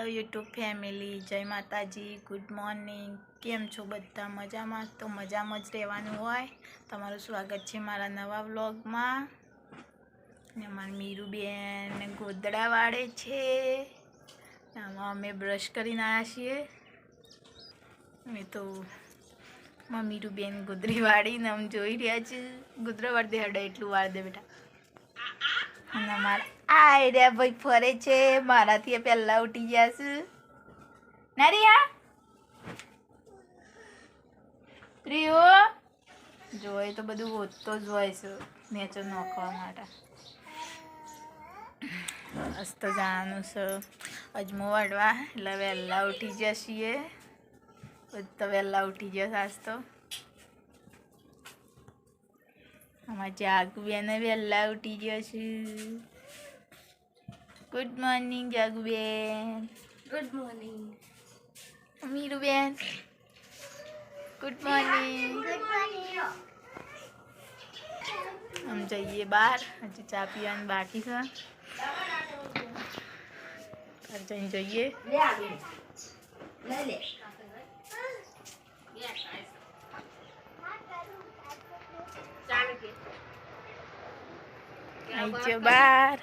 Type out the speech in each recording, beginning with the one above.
Hello YouTube family જય માતાજી. Good morning કેમ છો બધા? મજામાં? તો મજામાં જ રહેવાનું હોય. તમારું સ્વાગત છે મારા નવા વ્લોગમાં. ને મારી મીરુબેન ગોદડા વાળે છે. આમાં અમે બ્રશ કરીને આવ્યા છીએ. મેં તો મીરુબેન ગોદરી વાળીને આમ જોઈ રહ્યા છીએ. ગોદરા વાળ દે હડે એટલું વાળ દે બેટા. અને મારા આ એરિયા ભાઈ, ફરે છે. મારાથી પહેલા ઉઠી ગયા છે. નારિયા? પ્રિયો? જોઈ તો બધું હોતો જ હોય છે, મેચો નોખવા માટે. અસ્તો જવાનું છે. અજમો વાળવા, એટલે વહેલા ઉઠી જશીએ બધા વહેલા ઉઠી જશે આજ તો. અમારા જાગુબેન વહેલા ઉઠી જશે good morning Jagben good morning Miruben good morning આમ જઈએ બહાર. હજી ચા પીવાનું બાકી છે. બહાર જઈને જઈએ. બહાર.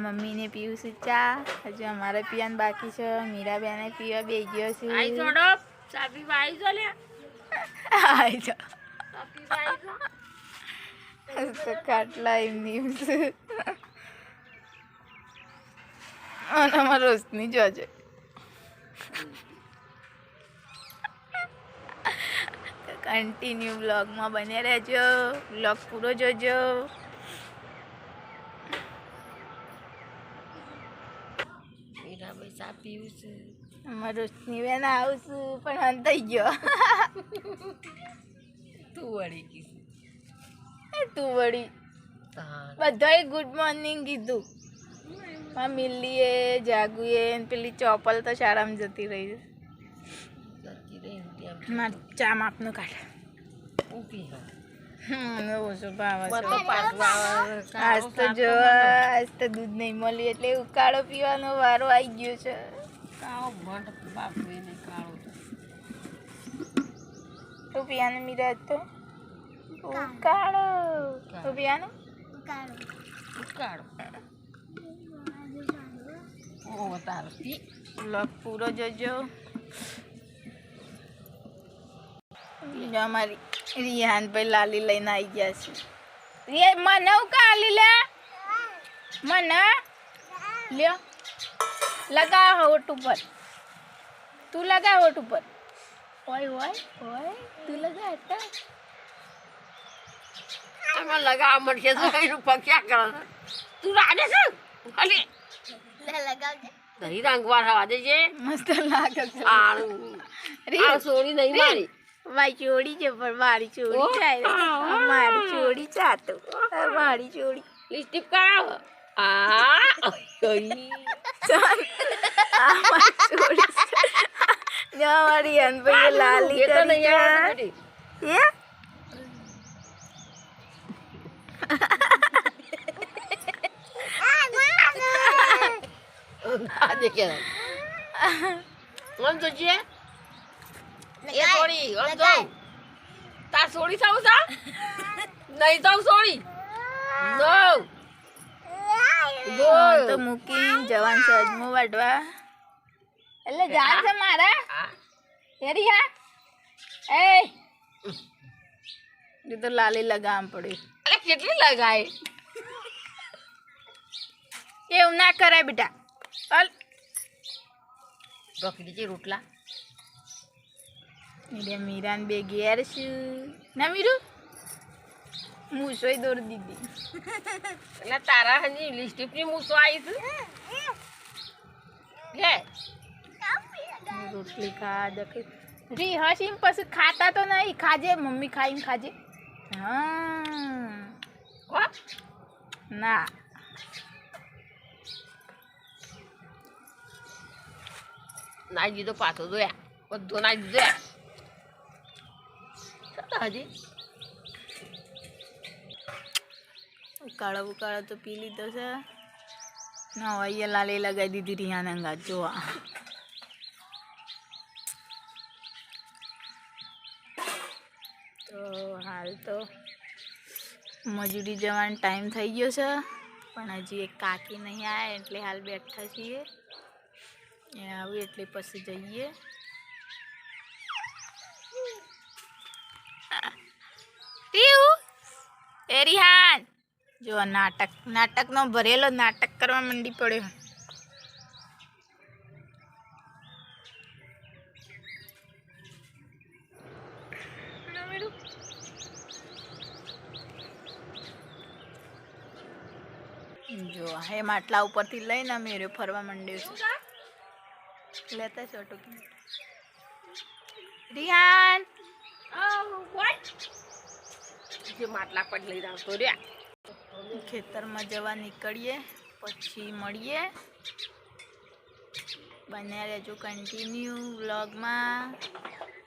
અમારા મમ્મીને પીવું છું ચા. હજુ અમારે પીવાનું બાકી છે. મીરાબેને પીવા બે ગયો છે. આઈ જો લે જો તો એમની અને અમારે રોશની જોજે કન્ટિન્યુ બ્લોગમાં બને રહેજો. બ્લોગ પૂરો જોજો. મીરા ચા પીવું છું અમારે રોશની બેન આવશું પણ હંતાઈ ગયો. તું વળી કીધું એ તું વળી. બધાએ ગુડ મોર્નિંગ કીધું. માં મિલ્લીએ જાગુએ પેલી ચોપલ તો શાળામાં જતી રહી છે. ચા માપનું કાઢ. ઊભી હા આજ તો જો આજ તો દૂધ નહીં મળ્યું એટલે ઉકાળો પીવાનો વારો આવી ગયો છે. તો? તું પીવાનું મીરા તો ઉકાળો તું પીવાનું ઉકાળો બ્લોગ પૂરો જોજો. જો અમારી રિહાન ભાઈ લાલી લઈને આવી ગયા છે. રિયા મને કાલી લે? મને? લ્યો. લગા હોટ ઉપર. તું લગા હોટ ઉપર. ઓય ઓય ઓય તું લગા હતા આમાં લગાવવા મળશે તો એનું પક્યા કરે તું રાડે છે? ખાલી. દહીં રંગવાર હવા દેજે મસ્ત લાગે છે. આ સોરી નહીં મારી. મારી ચોડી છે પણ મારી ચોડી. જાય મારી ચોડી ચાતો મારી ચોડી લિપસ્ટિક કરાવો આ. મારી અનભાઈ લાલી કરી નહીં આવડતું છે. બેટી. એ આ દેખે. આમ તો છે? એ સોરી તાર સા? નહીં થાવ સોરી? નો તો મૂકી જવાન છે અજમો વાટવા. એટલે જાન છે મારા? હેરી હા? એ એ તો લાલી લગામ પડ્યું અરે કેટલી લગાય? એવું ના કરાય બેટા. અલ રોકી છે રોટલા. એટલે મીરાન બે ઘેર છું ના મીરુ મૂસોય દોરી દીધી એટલે તારા હજી લિપસ્ટિકની મૂસો આવી છે લે રોટલી ખા દખી રી હસીમ પછી ખાતા તો નહીં. ખાજે મમ્મી ખાઈને ખાજે. હા. ના. નાઈ દીધો પાછો જોયા. બધો નાઈ દીધો હજી. ઉકાળો ઉકાળો તો પી લીધો છે. ના હોય લાલે લગાવી દીધી રિહાના અંગા જોવા. તો હાલ તો મજૂરી જવાનો ટાઈમ થઈ ગયો છે, પણ હજી એક કાકી નહીં આવે એટલે હાલ બેઠા છીએ. એ આવ્યું એટલે પછી જઈએ. એ રિહાન જો નાટક, નાટકનો ભરેલો નાટક કરવા માંડી પડ્યો. જો હે માટલા ઉપરથી લઈને મેરે ફરવા માંડ્યો છે. લેતા છો ટૂંકી રિહાન. માટલા પર લઈ આવતો રહ્યા. ખેતરમાં જવા નીકળીએ, પછી મળીએ. બન્યા રહેજો કન્ટિન્યુ વ્લોગમાં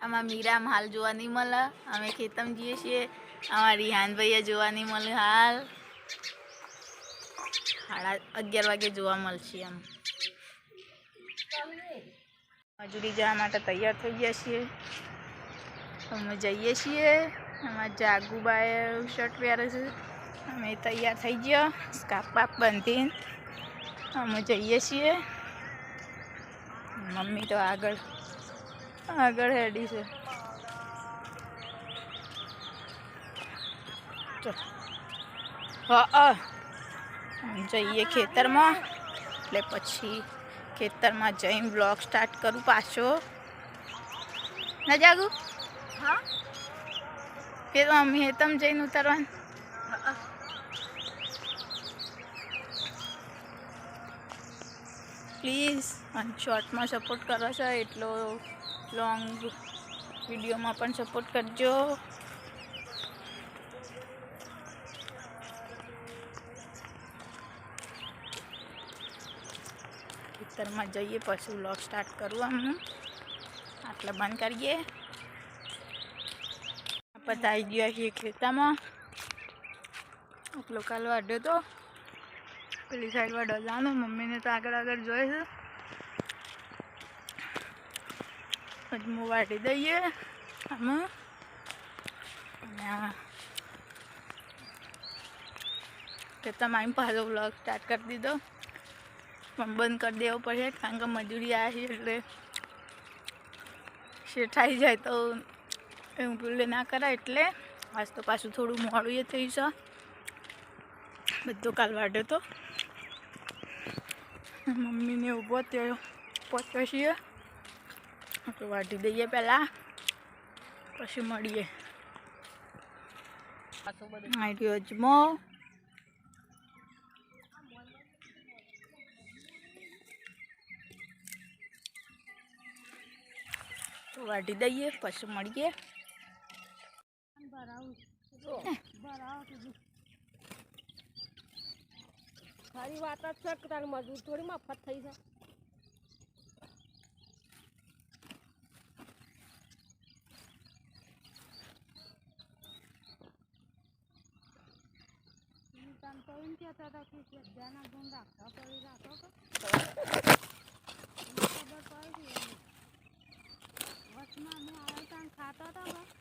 આમાં મીરામ હાલ જોવા નહીં મળે. અમે ખેતરમાં જઈએ છીએ. આમાં રિહાનભાઈએ જોવા નહીં મળે હાલ. સાડા અગિયાર વાગે જોવા મળશે આમ. મજૂરી જવા માટે તૈયાર થઈ ગયા છીએ. અમે જઈએ છીએ. એમાં જાગુબાએ શર્ટ પહેરે છે. અમે તૈયાર થઈ ગયા. સ્કાર્ફ બાફ બાંધીને અમે જઈએ છીએ. મમ્મી તો આગળ આગળ હેડી છે. તો, હા હા. જઈએ ખેતરમાં. એટલે પછી ખેતરમાં જઈને બ્લોગ સ્ટાર્ટ કરું પાછો. ના જાગું? હા. ફેર મમ્મી હેતમ જઈને ઉતારવાનું. પ્લીઝ અને શોર્ટમાં સપોર્ટ કરો છો એટલો લોંગ વિડીયોમાં પણ સપોર્ટ કરજો. ખેતરમાં જઈએ, પછી વ્લોગ સ્ટાર્ટ કરું આમ. આટલે બંધ કરીએ. આવી ગયા છીએ ખેતરમાં. એટલો કાલ વાઢ્યો તો. પેલી સાઈડમાં વાઢો મમ્મીને તો આગળ આગળ જોઈએ છે. અજમો વાટી દઈએ આમાં. ખેતરમાં આવીને પાછો વ્લોગ સ્ટાર્ટ કરી દીધો. પણ બંધ કરી દેવો પડશે કારણ કે મજૂરી આવી એટલે. શેઠાઈ જાય તો એવું ભૂલે ના કરાય એટલે આજ તો પાછું થોડું મોડું એ થઈ છે બધો કાલ વાઢ્યો તો. મમ્મીને ઊભો થયો પહોંચ્યો છીએ. તો વાઢી દઈએ પહેલાં. પછી મળીએ. આઈટી અજમો વાઢી દઈએ, પછી મળીએ જો સારી છે કે તારી મજૂર થોડી મફત થઈ છે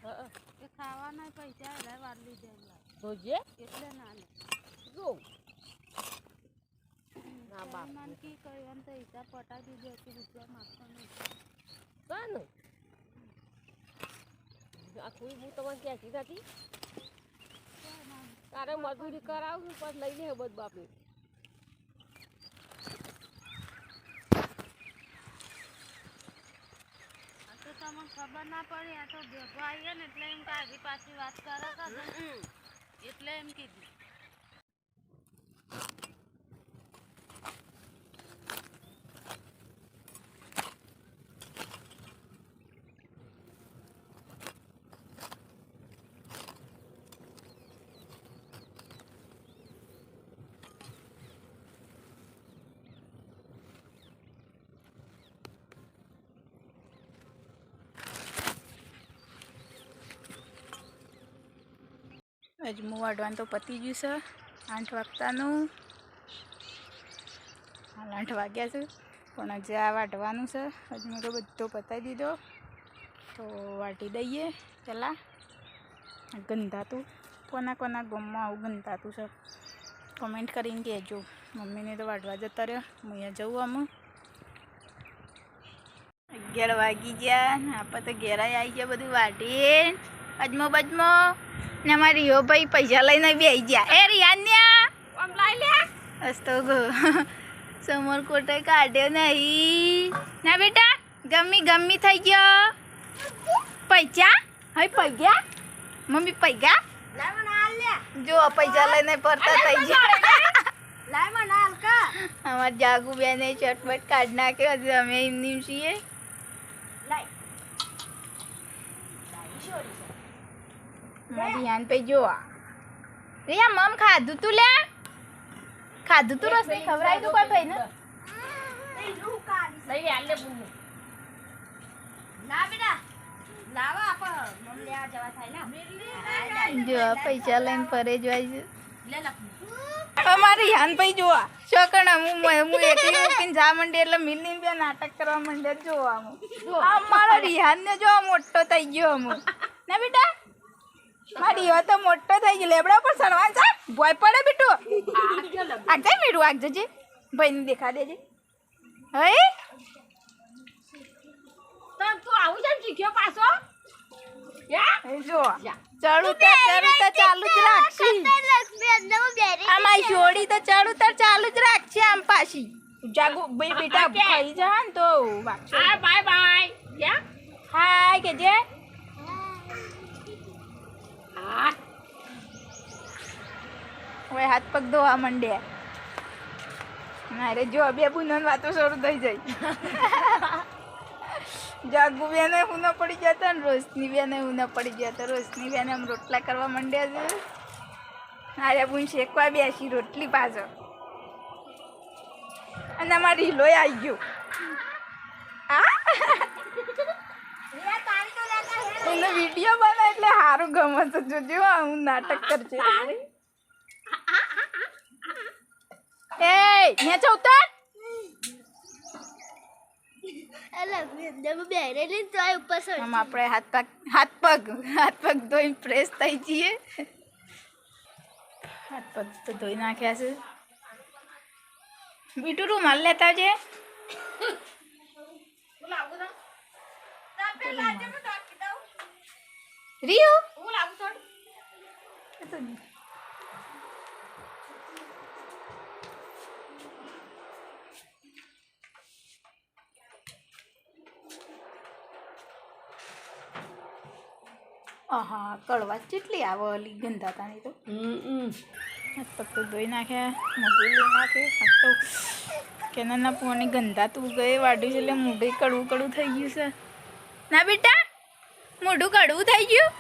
હા, ખાવાના પૈસા એટલે વારલી જાય જોજે એટલે ના લે જો ના બાપ મન કી કહ્યું એમ તો હિસાબ પટાવી દીધો કે રૂપિયા માગતો નહીં કાન? આ કોઈ હું તમને કહેતી નથી તારે મજૂરી કરાવું પછી લઈ લે બધ બાપે આ તો તમને ખબર ના પડી આ તો ભેગો આવીએ ને એટલે એમ કે આગી પાછી વાત કરે એટલે એમ કીધું. અજમું વાઢવાનું તો પતી ગયું છે. આઠ વાગતાનું. હાલ આઠ વાગ્યા છે. પણ હજી આ વાટવાનું છે. હજી મેં તો બધો પતાવી દીધો. તો વાટી દઈએ પહેલાં. ગંધાતું કોના કોના ગમમાં આવું ગંધાતું છે. કમેન્ટ કરીને કહેજો. મમ્મીને તો વાટવા જતા રહ્યો. હું અહીંયા જવું આમાં. અગિયાર વાગી ગયા આપણે તો ઘેરાય આવી ગયા બધું વાટીએ અજમો બજમો. ને અમારા રિયો ભાઈ પૈસા લઈને બી ગયા. એ રિયાન્યા અસ્તો ગો સમર કોટે કાઢ્યો નહીં. ના બેટા ગમી ગમી થઈ ગયો. પૈસા? હવે પૈગા? મમ્મી પૈગા? જો પૈસા લઈને ફરતા થઈ ગયા. અમાર જાગુ બેને ચટપટ કાઢ નાખ્યો અમે એમની છીએ. ધ્યાન પે જો રિયા મમ ખાધું તું લે. ખાધું તું રસ ખવડાવી તું કોઈ ભાઈ ને લઈ આ લે બુમુ. ના બેટા લાવા આપ મમ લેવા જવા થાય ને. જો પૈસા લઈને ફરે જાય છે. લે લખી અમારી યાન જોવા શોકણ હું હું એકલી મૂકીને જા માંડી એટલે મિલની બે નાટક કરવા માંડ્યા જોવા હું રિહાન ને જો મોટો થઈ ગયો હું ના બેટા? મારી રિહો તો મોટો થઈ ગયો. લેબડા પર સડવાન છે ભોય પડે બેટું. આગ જાય મેરું આગ જજે. ભાઈને દેખા દેજે. હે તમ તું આવું છે શીખ્યો પાછો? જો. ચડું તો ચડું તો ચાલુ જ રાખશી આમાં છોડી તો ચડું તો ચાલુ જ રાખશે આમ પાછી. જાગુ બેટા ખાઈ જા ને તો બાય બાય. હાય કે જે હવે હાથ પગ ધોવા માંડ્યા મારે જો બે બુનન વાતો શરૂ થઈ જાય. જાગુ બેને હું ન પડી જતા ને, રોશની બેને હું ન પડી જતા રોશની બેને આમ રોટલા કરવા માંડ્યા છે. મારે બુન શેકવા બેસી રોટલી પાછળ. અને અમારી લોહી આવી ગયો આ એને વીડિયો બને એટલે સારું ગમે તો જોજો હા, હું નાટક કરજે. એ નેચે ઉતર. આપણે હાથ પગ હાથ પગ હાથ પગ ધોઈ ફ્રેશ થઈ જઈએ. હાથ પગ તો ધોઈ નાખ્યા છે. બીટુ રૂમાલ લેતા છે રીયુ? હું લાવું છું આહા કડવા કેટલી આવે ઓલી ગંધાતાની તો. તો ધોઈ નાખ્યા લઈ નાખ્યું તો કે ના પોણી ગંધાતું ગઈ વાડ્યું છે એટલે મોઢું કડવું કડવું થઈ ગયું છે. ના બેટા મોઢું કડવું થઈ ગયું?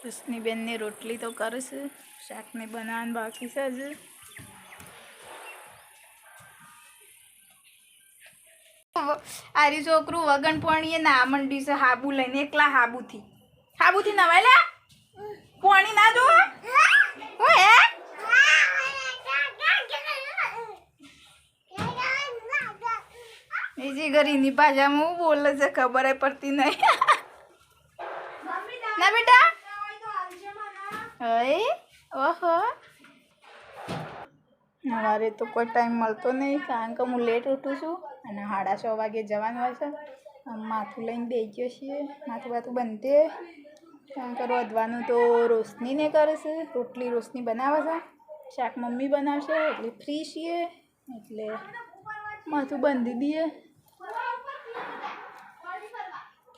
કૃષ્ણી બેનની રોટલી તો કરશે શાકને બનાવવાનું બાકી છે હજુ. આરી છોકરું વગન પોણીએ ના મંડી છે હાબુ લઈને એકલા હાબુથી. હાબુથી નવાય લે પોણી ના જો હે? બીજી ઘરીની ભાષામાં હું બોલે છે, ખબર પડતી નહીં. ના બેટા? હે ઓહો. મારે તો કોઈ ટાઈમ મળતો નહીં, કારણ કે હું લેટ ઉઠું છું અને સાડા છ વાગે જવાનું હોય છે. માથું લઈને બે ગયો છીએ. માથું બાથું બનતે કારણ કે રોધવાનું તો રોશનીને કરે છે. રોટલી રોશની બનાવે છે. શાક મમ્મી બનાવશે, એટલે ફ્રી છીએ. એટલે માથું બાંધી દઈએ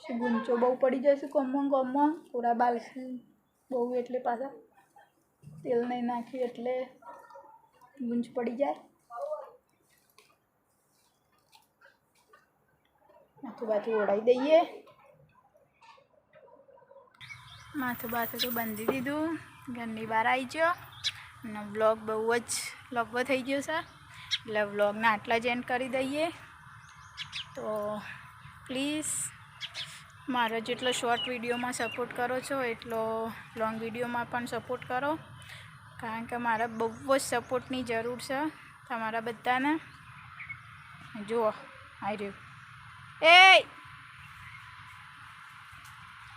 પછી ગુંચો બહુ પડી જશે કમમાં કમમાં. થોડા બાલસી બહુ એટલે પાછા તેલ નહીં નાખ્યું એટલે ગુંજ પડી જાય. માથું બાથું ઓળાવી દઈએ. માથું બાથું તો બાંધી દીધું. ઘરની બહાર આવી ગયો. અને વ્લોગ બહુ જ લંબો થઈ ગયો છે. એટલે વ્લોગને આટલા જ એન્ડ કરી દઈએ. તો પ્લીઝ મારો જેટલો શોર્ટ વિડીયોમાં સપોર્ટ કરો છો, એટલો લોંગ વિડીયોમાં પણ સપોર્ટ કરો. કારણ કે મારે બહુ જ સપોર્ટની જરૂર છે, તમારા બધાને. જુઓ આવી રહ્યું. એ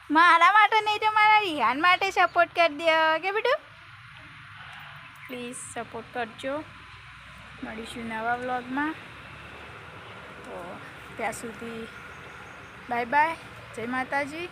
મારા માટે નહીં તો મારા રિહાન માટે સપોર્ટ કરી દો, કે બેટું? પ્લીઝ સપોર્ટ કરજો. મળીશું નવા વ્લોગમાં તો ત્યાં સુધી બાય બાય જય માતાજી.